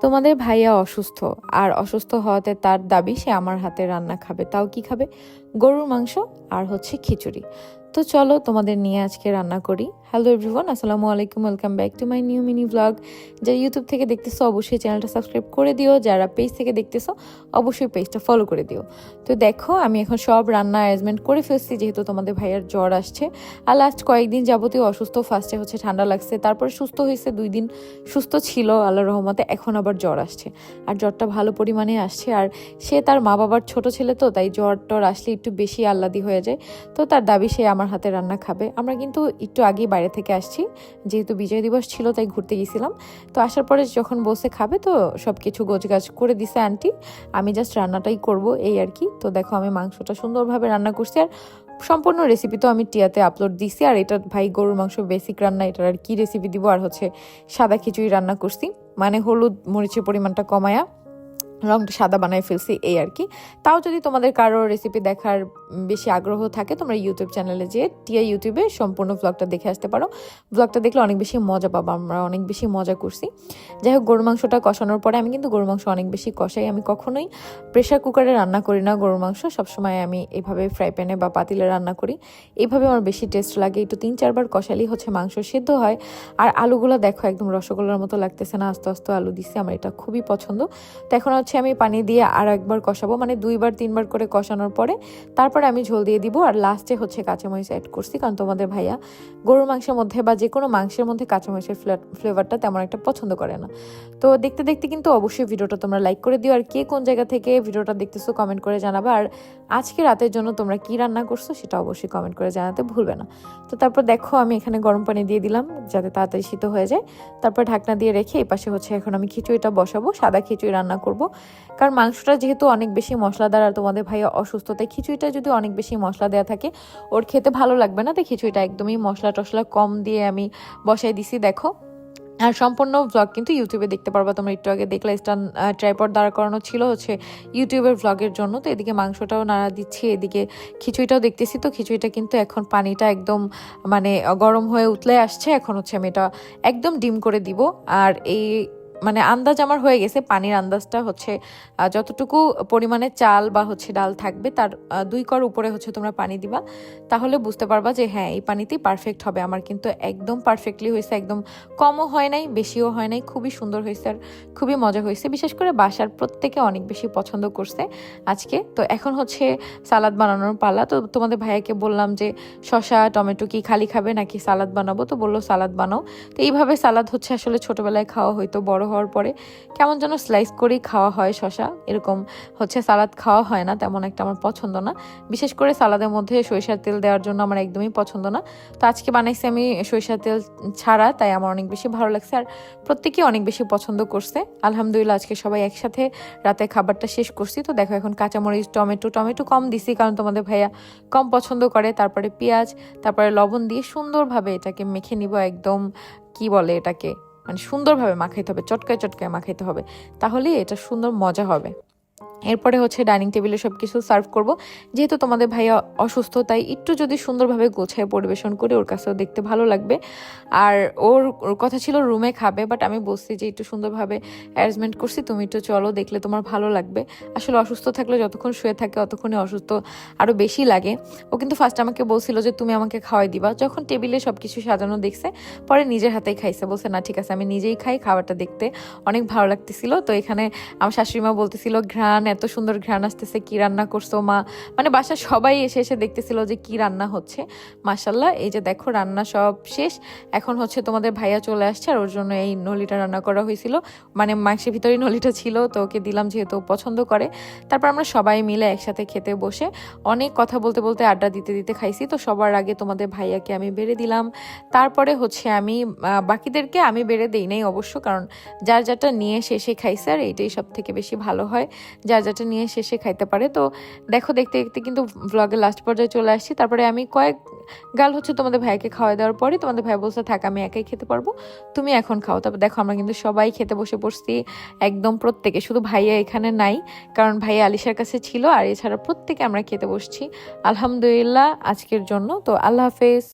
তোমাদের ভাইয়া অসুস্থ, আর অসুস্থ হওয়াতে তার দাবি সে আমার হাতে রান্না খাবে, তাও কি খাবে? গরুর মাংস আর হচ্ছে খিচুড়ি। তো চলো তোমাদের নিয়ে আজকে রান্না করি। হ্যালো এভরিওয়ান আসসালামু আলাইকুম welcome back to my new mini vlog যারা ইউটিউব থেকে দেখতেছো, অবশ্যই চ্যানেলটা সাবস্ক্রাইব করে দিও। যারা পেজ থেকে দেখতেছো, অবশ্যই পেজটা ফলো করে দিও। তো দেখো, আমি এখন সব রান্না অ্যারেঞ্জমেন্ট করে ফেলছি, যেহেতু তোমাদের ভাইয়ার জ্বর আসছে। আর লাস্ট কয়েকদিন যাবতীয় অসুস্থ ফার্স্টে হচ্ছে ঠান্ডা লাগছে। তারপরে সুস্থ হয়েছে, দুই দিন সুস্থ ছিল আল্লাহ রহমতে এখন আবার জ্বর আসছে। আর জ্বরটা ভালো পরিমাণে আসছে। আর সে তার মা বাবার ছোট ছেলে তো, তাই জ্বর টর আসলে একটু বেশি আহ্লাদি হয়ে যায়। তো তার দাবি, সে আমার হাতে রান্না খাবে। আমরা কিন্তু একটু আগেই বাইরে থেকে আসছি। যেহেতু বিজয় দিবস ছিল, তাই ঘুরতে গেছিলাম। তো আসার পরে যখন বসে খাবে, তো সব কিছু গোছগাছ করে দিছে আন্টি। আমি জাস্ট রান্নাটাই করব, এই আর কি। তো দেখো, আমি মাংসটা সুন্দরভাবে রান্না করছি। আর সম্পূর্ণ রেসিপি তো আমি টিয়াতে আপলোড দিছি। আর এটা ভাই গরুর মাংস বেসিক রান্না, এটার আর কি রেসিপি দিব? আর হচ্ছে সাদা খিচুড়ি রান্না করছি। মানে হলুদ মরিচের পরিমাণটা কমায়া। রংটা সাদা বানাই ফেলছি, এই আর কি। তাও যদি তোমাদের কারও রেসিপি দেখার বেশি আগ্রহ থাকে, তোমরা ইউটিউব চ্যানেলে যেয়ে টিয়া ইউটিউবে সম্পূর্ণ ব্লগটা দেখে আসতে পারো। ব্লগটা দেখলে অনেক বেশি মজা পাবো, আমরা অনেক বেশি মজা করছি। যাই হোক গরুর মাংসটা কষানোর পরে আমি কিন্তু গরুর মাংস অনেক বেশি কষাই। আমি কখনোই প্রেশার কুকারে রান্না করি না গরুর মাংস, সবসময় আমি এইভাবে ফ্রাই প্যানে বা পাতিলে রান্না করি। এইভাবে আমার বেশি টেস্ট লাগে, একটু তিন চারবার কষালেই হচ্ছে মাংস সিদ্ধ হয়। আর আলুগুলো দেখো, একদম রসগোল্লার মতো লাগতেছে না, আস্তে আস্তে আলু দিছি, আমার এটা খুবই পছন্দ। তো এখন হচ্ছে আমি পানি দিয়ে আর একবার কষাবো মানে দুইবার, তিনবার করে কষানোর পরে তারপরে আমি ঝোল দিয়ে দিব। আর লাস্টে হচ্ছে কাঁচামরিচ অ্যাড করছি, কারণ তোমাদের ভাইয়া গরুর মাংসের মধ্যে বা যে কোনো মাংসের মধ্যে কাঁচামরিচের ফ্লেভারটা তেমন একটা পছন্দ করে না। তো দেখতে দেখতে কিন্তু অবশ্যই ভিডিওটা তোমরা লাইক করে দিও। আর কে কোন জায়গা থেকে ভিডিওটা দেখতেছো কমেন্ট করে জানাবা। আর আজকে রাতের জন্য তোমরা কি রান্না করছ সেটা অবশ্যই কমেন্ট করে জানাতে ভুলবে না। তো তারপর দেখো আমি এখানে গরম পানি দিয়ে দিলাম যাতে তাড়াতাড়ি শীত হয়ে যায়। তারপর ঢাকনা দিয়ে রেখে এই পাশে হচ্ছে এখন আমি খিচুড়িটা বসাবো, সাদা খিচুড়ি রান্না করব। কারণ মাংসটা যেহেতু অনেক বেশি মশলাদার আর তোমাদের ভাইয়া অসুস্থ, তাই খিচুড়িটা যদি অনেক বেশি মশলা দেওয়া থাকে, ওর খেতে ভালো লাগবে না, তাই খিচুড়িটা একদমই মশলা টশলা কম দিয়ে আমি বসাই দিছি, দেখো। আর সম্পূর্ণ ব্লগ কিন্তু ইউটিউবে দেখতে পারবা। তোমরা একটু আগে দেখলে স্টান ট্রাইপড দাঁড়া করানো ছিল হচ্ছে ইউটিউবের ব্লগের জন্য। তো এদিকে মাংসটাও নাড়া দিচ্ছি, এদিকে খিচুড়িটাও দেখতেছি তো। খিচুড়িটা কিন্তু এখন পানিটা একদম মানে গরম হয়ে উতলে আসছে। এখন হচ্ছে আমি এটা একদম ডিম করে দিব। আর এই মানে আন্দাজ আমার হয়ে গেছে, পানির আন্দাজটা হচ্ছে যতটুকু পরিমাণে চাল বা হচ্ছে ডাল থাকবে তার দুই কর উপরে হচ্ছে তোমরা পানি দিবা। তাহলে বুঝতে পারবা যে হ্যাঁ এই পানিতেই পারফেক্ট হবে। আমার কিন্তু একদম পারফেক্টলি হয়েছে, একদম কমও হয় নাই, বেশিও হয় নাই, খুবই সুন্দর হয়েছে আর খুবই মজা হয়েছে। বিশেষ করে বাসার প্রত্যেকে অনেক বেশি পছন্দ করছে আজকে। তো এখন হচ্ছে সালাদ বানানোর পালা। তো তোমাদের ভাইয়াকে বললাম যে শশা টমেটো কি খালি খাবে নাকি সালাদ বানাবো? তো বলল, সালাদ বানাও। তো এইভাবে সালাদ হচ্ছে আসলে ছোটবেলায় খাওয়া হয়তো বড় হওয়ার পরে কেমন যেন স্লাইস করেই খাওয়া হয় শশা এরকম হচ্ছে সালাদ খাওয়া হয় না, তেমন একটা আমার পছন্দ না। বিশেষ করে সালাদের মধ্যে সরিষার তেল দেওয়ার জন্য আমার একদমই পছন্দ না। তো আজকে বানাইছি আমি সরিষার তেল ছাড়া, তাই আমার অনেক বেশি ভালো লাগছে আর প্রত্যেকেই অনেক বেশি পছন্দ করছে। আলহামদুলিল্লাহ, আজকে সবাই একসাথে রাতে খাবারটা শেষ করছি। তো দেখো এখন কাঁচামরিচ, টমেটো টমেটো কম দিছি কারণ তোমাদের ভাইয়া কম পছন্দ করে। তারপরে পেঁয়াজ, তারপরে লবণ দিয়ে সুন্দরভাবে এটাকে মেখে নিব একদম, কি বলে এটাকে? মানে সুন্দরভাবে মাখাইতে হবে চটকায় চটকায় মাখাইতে হবে তাহলেই এটা সুন্দর মজা হবে। এরপরে হচ্ছে ডাইনিং টেবিলে সব কিছু সার্ভ করব। যেহেতু তোমাদের ভাইয়া অসুস্থ, তাই একটু যদি সুন্দরভাবে গোছায় পরিবেশন করে ওর কাছেও দেখতে ভালো লাগবে। আর ওর ওর কথা ছিল রুমে খাবে বাট আমি বলছি যে একটু সুন্দরভাবে অ্যারেঞ্জমেন্ট করছি, তুমি একটু চলো, দেখলে তোমার ভালো লাগবে। আসলে অসুস্থ থাকলে যতক্ষণ শুয়ে থাকে ততক্ষণই অসুস্থ আরও বেশি লাগে। ও কিন্তু ফার্স্ট আমাকে বলছিল যে তুমি আমাকে খাওয়াই দিবা। যখন টেবিলে সব কিছু সাজানো দেখছে, পরে নিজের হাতেই খাইছে। বলছে, না, ঠিক আছে, আমি নিজেই খাই খাবারটা দেখতে। অনেক ভালো লাগতেছিল। তো এখানে আমার শাশুড়ি মা বলতেছিল, ঘ্রাণ এত সুন্দর ঘ্রাণ আসতেছে, কি রান্না করছ মা? মানে বাসা সবাই এসে এসে দেখতেছিল যে কি রান্না হচ্ছে। মাসাল্লাহ এই যে দেখো রান্না সব শেষ। এখন হচ্ছে তোমাদের ভাইয়া চলে আসছে আর ওর জন্য এই নলিটা রান্না করা হয়েছিল। মানে মাংসের ভিতরেই নলিটা ছিল, তো ওকে দিলাম যেহেতু পছন্দ করে। তারপর আমরা সবাই মিলে একসাথে খেতে বসে অনেক কথা বলতে বলতে আড্ডা দিতে দিতে খাইছি। তো সবার আগে তোমাদের ভাইয়াকে আমি বেড়ে দিলাম। তারপরে হচ্ছে আমি বাকিদেরকে আমি বেড়ে দিই নাই অবশ্য, কারণ যার যারটা নিয়ে শেষে খাইছে আর এইটাই সব থেকে বেশি ভালো হয়। যার যারটা নিয়ে শেষে খাইতে পারে। তো দেখো, দেখতে দেখতে কিন্তু ব্লগের লাস্ট পর্যায়ে চলে আসছি। তারপরে আমি কয়েক গাল হচ্ছে তোমাদের ভাইকে খাওয়া দেওয়ার পরে তোমাদের ভাই বলছে, থাক, আমি একাই খেতে পারব, তুমি এখন খাও। তারপর দেখো, আমরা কিন্তু সবাই খেতে বসে পড়ছি, একদম প্রত্যেকে। শুধু ভাইয়া এখানে নাই, কারণ ভাইয়া আলিশার কাছে ছিল, আর এছাড়া প্রত্যেকে আমরা খেতে বসছি। আলহামদুলিল্লাহ আজকের জন্য। তো আল্লাহ হাফেজ।